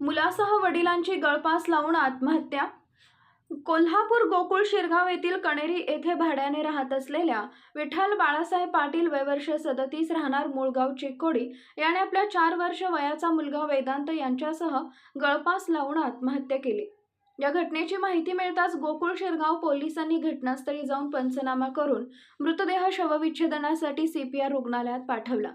मुलासह वडिलांची गळपास लावून आत्महत्या? कोल्हापूर गोकुळ शिरगाव येथील कणेरी येथे भाड्याने राहत असलेल्या विठ्ठल बाळासाहेब पाटील वयवर्ष सदतीस राहणार मूळगाव चिकोडी याने आपल्या चार वर्ष वयाचा मुलगा वेदांत यांच्यासह गळपास लावून आत्महत्या केली. या घटनेची माहिती मिळताच गोकुळ शिरगाव पोलिसांनी घटनास्थळी जाऊन पंचनामा करून मृतदेह शवविच्छेदनासाठी सीपीआर रुग्णालयात पाठवला.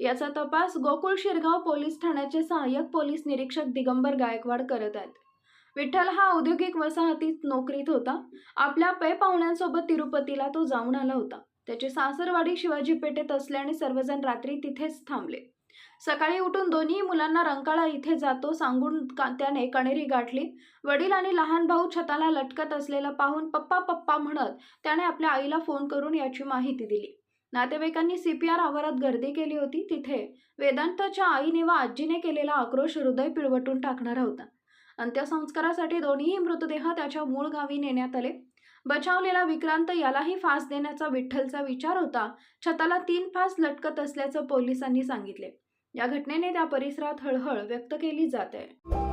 याचा तपास गोकुळ शिरगाव पोलीस ठाण्याचे सहाय्यक पोलीस निरीक्षक दिगंबर गायकवाड करत आहेत. विठ्ठल हा औद्योगिक वसाहतीत नोकरीत होता. आपल्या पे पाहुण्यांसोबत तिरुपतीला तो जाऊन आला होता. त्याची सासरवाडी शिवाजी पेठेत असल्याने सर्वजण रात्री तिथेच थांबले. सकाळी उठून दोन्ही मुलांना रंकाळा इथे जातो सांगून का- त्याने कणेरी गाठली. वडील आणि लहान भाऊ छताला लटकत असलेला पाहून पप्पा पप्पा म्हणत त्याने आपल्या आईला फोन करून याची माहिती दिली. नातेवाईकांनी सी पी आर आवारात गर्दी केली होती तिथे. वेदांतच्या आईने व आजीने केलेला आक्रोश हृदय पिळवटून टाकणारा होता. अंत्यसंस्कारासाठी दोन्ही मृतदेह त्याच्या मूळ गावी नेण्यात आले. बचावलेला विक्रांत यालाही फास देण्याचा विठ्ठलचा विचार होता. छताला तीन फास लटकत असल्याचं पोलिसांनी सांगितले. या घटनेने त्या परिसरात हळहळ व्यक्त केली जात. आहे